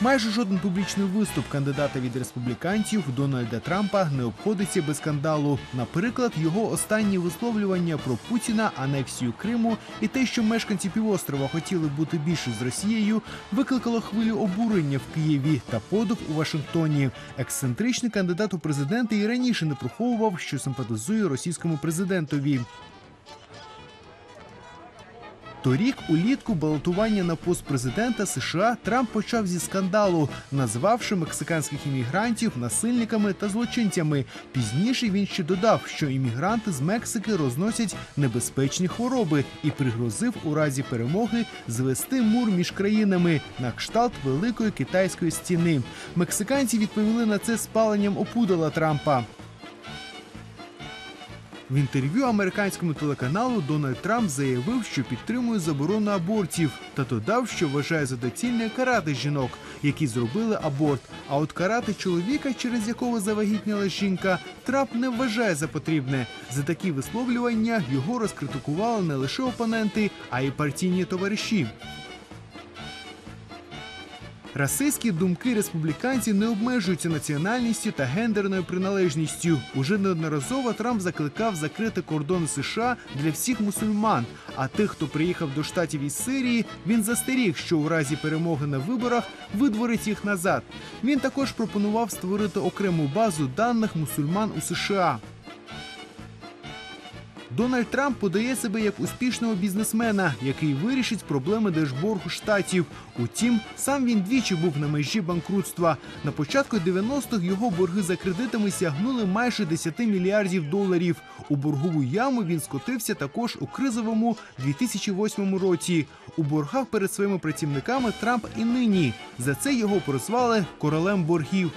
Майже жоден публічний виступ кандидата від республіканців Дональда Трампа не обходиться без скандалу. Наприклад, його останні висловлювання про Путіна, анексію Криму і те, що мешканці півострова хотіли бути більше з Росією, викликало хвилю обурення в Києві та подив у Вашингтоні. Ексцентричний кандидат у президенти і раніше не приховував, що симпатизує російському президентові. Торік, улітку балотування на пост президента США Трамп почав зі скандалу, назвавши мексиканських іммігрантів насильниками та злочинцями. Пізніше він ще додав, що іммігранти з Мексики розносять небезпечні хвороби і пригрозив у разі перемоги звести мур між країнами на кшталт великої китайської стіни. Мексиканці відповіли на це спаленням опудала Трампа. В інтерв'ю американському телеканалу Дональд Трамп заявив, що підтримує заборону абортів, та додав, що вважає за доцільне карати жінок, які зробили аборт. А от карати чоловіка, через якого завагітніла жінка, Трамп не вважає за потрібне. За такі висловлювання його розкритикували не лише опоненти, а й партійні товариші. Расистські думки республіканців не обмежуються національністю та гендерною приналежністю. Уже неодноразово Трамп закликав закрити кордони США для всіх мусульман. А тих, хто приїхав до штатів із Сирії, він застеріг, що у разі перемоги на виборах видворить їх назад. Він також пропонував створити окрему базу даних мусульман у США. Дональд Трамп подає себе як успішного бізнесмена, який вирішить проблеми держборгу штатів. Утім, сам він двічі був на межі банкрутства. На початку 90-х його борги за кредитами сягнули майже 10 мільярдів доларів. У боргову яму він скотився також у кризовому 2008 році. У боргах перед своїми працівниками Трамп і нині. За це його прозвали королем боргів.